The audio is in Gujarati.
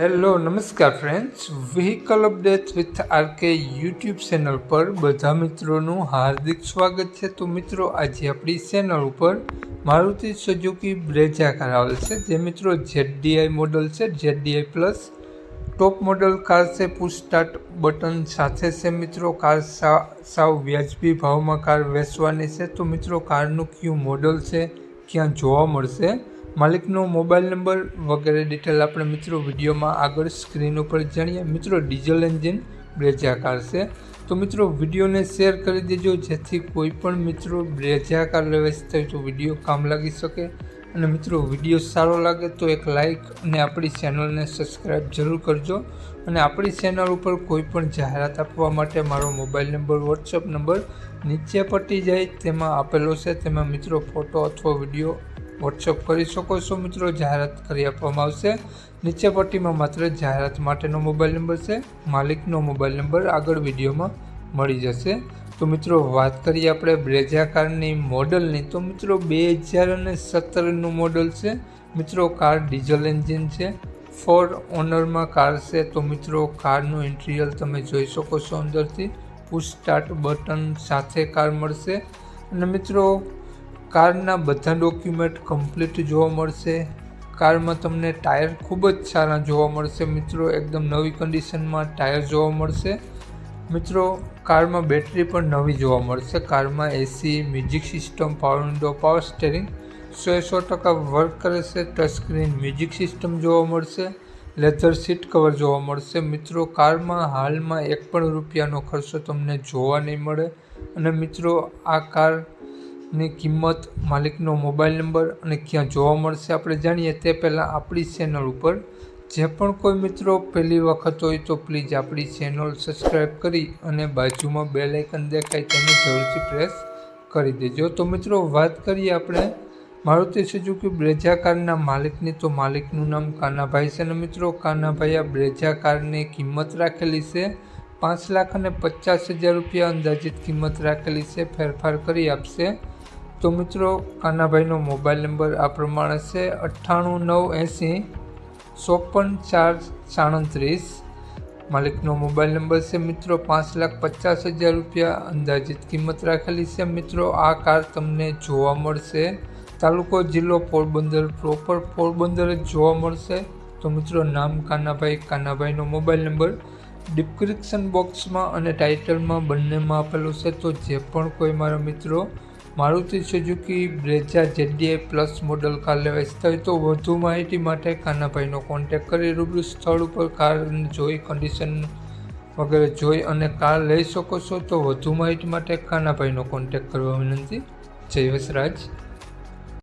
હેલો નમસ્કાર friends vehicle update with RK YouTube channel પર બધા મિત્રોનું હાર્દિક સ્વાગત છે. તો મિત્રો, આજે આપણી ચેનલ ઉપર મારુતિ સુઝુકી બ્રેજા કાર આવેલ છે. જે મિત્રો જેડીઆઈ મોડલ છે. ZDI plus top model car છે. પુશ સ્ટાર્ટ બટન સાથે છે મિત્રો. કાર સાવ વ્યાજબી ભાવમાં કાર વેચવાની છે. તો મિત્રો કારનું કયું મોડલ છે? ક્યાં જોવા મળશે? માલિકનો મોબાઈલ નંબર વગેરે ડિટેલ આપણે મિત્રો વિડીયોમાં આગળ સ્ક્રીન ઉપર જાણીએ. મિત્રો ડીઝલ એન્જિન બ્રેઝા કાર છે. તો મિત્રો, વિડીયોને શેર કરી દેજો, જેથી કોઈ પણ મિત્રો બ્રેઝા કાર લેવા તો વીડિયો કામ લાગી શકે. અને મિત્રો, વીડિયો સારો લાગે તો એક લાઇક અને આપણી ચેનલને સબસ્ક્રાઈબ જરૂર કરજો. અને આપણી ચેનલ ઉપર કોઈ પણ જાહેરાત આપવા માટે મારો મોબાઈલ નંબર વોટ્સઅપ નંબર નીચે પટી જાય, તેમાં આપેલો છે. તેમાં મિત્રો ફોટો અથવા વીડિયો વોટ્સઅપ કરી શકો છો મિત્રો. જાહેરાત કરી આપવામાં આવશે. નીચે પટ્ટીમાં માત્ર જાહેરાત માટેનો મોબાઈલ નંબર છે. માલિકનો મોબાઈલ નંબર આગળ વિડીયોમાં મળી જશે. તો મિત્રો, વાત કરીએ આપણે બ્રેઝા કારની મોડલની. તો મિત્રો, બે હજાર અને સત્તરનું મોડલ છે. મિત્રો, કાર ડીઝલ એન્જિન છે. ફોર ઓનરમાં કાર છે. તો મિત્રો, કારનું ઇન્ટિરિયર તમે જોઈ શકો છો અંદરથી. પુશ સ્ટાર્ટ બટન સાથે કાર મળશે. અને મિત્રો કારના બધા ડોક્યુમેન્ટ કમ્પ્લીટ જોવા મળશે. કારમાં તમને ટાયર ખૂબ જ સારા જોવા મળશે મિત્રો. એકદમ નવી કન્ડિશનમાં ટાયર જોવા મળશે. મિત્રો, કારમાં બેટરી પણ નવી જોવા મળશે. કારમાં AC music system power window power steering સો સો ટકા વર્ક કરે છે. ટચ સ્ક્રીન મ્યુઝિક સિસ્ટમ જોવા મળશે. લેધર સીટ કવર જોવા મળશે. મિત્રો, કારમાં હાલમાં એક પણ રૂપિયાનો ખર્ચો તમને જોવા નહીં મળે. અને મિત્રો, આ કાર ની કિંમત, માલિકનો મોબાઈલ નંબર અને ક્યાં જોવા મળશે આપણે જાણીએ તે પહેલાં આપણી ચેનલ ઉપર. જે પણ કોઈ મિત્રો પહેલી વખત હોય તો પ્લીઝ આપણી ચેનલ સબસ્ક્રાઈબ કરી અને બાજુમાં બે લાઇકન દેખાય તેને જરૂરથી પ્રેસ કરી દેજો. તો મિત્રો, વાત કરીએ આપણે મારુતિ સુઝુકી બ્રેઝા કારના માલિકની. તો માલિકનું નામ કાનાભાઈ છે અને મિત્રો? કાનાભાઈ આ બ્રેઝા કારની કિંમત રાખેલી છે. પાંચ લાખ અને પચાસ હજાર રૂપિયા અંદાજિત કિંમત રાખેલી છે. ફેરફાર કરી આપશે. તો મિત્રો કાનાભાઈનો મોબાઈલ નંબર આ પ્રમાણે છે, અઠ્ઠાણું નવ એંસી, ચોપન ચાર સાડત્રીસ. માલિકનો મોબાઈલ નંબર છે મિત્રો, પાંચ લાખ પચાસ હજાર રૂપિયા. અંદાજિત કિંમત રાખેલી છે મિત્રો, આ કાર તમને જોવા મળશે. તાલુકો, જિલ્લો, પોરબંદર પ્રોપર પોરબંદર જ જોવા મળશે. તો મિત્રો, નામ કાનાભાઈ, કાનાભાઈનો મોબાઈલ નંબર ડિસ્ક્રિપ્શન બોક્સમાં અને ટાઇટલમાં બંનેમાં આપેલું છે. તો જે પણ કોઈ મારા મિત્રો Maruti Suzuki Brezza ZDI plus model car લેવાય સ્થળ તો વધુ માહિતી માટે કાનાભાઈનો કોન્ટેક કરી રૂબરૂ સ્થળ ઉપર કાર જોઈ કન્ડિશન વગેરે જોઈ અને કાર લઈ શકો છો તો વધુ માહિતી માટે કાનાભાઈનો કોન્ટેક કરવા વિનંતી. જય વસરાજ.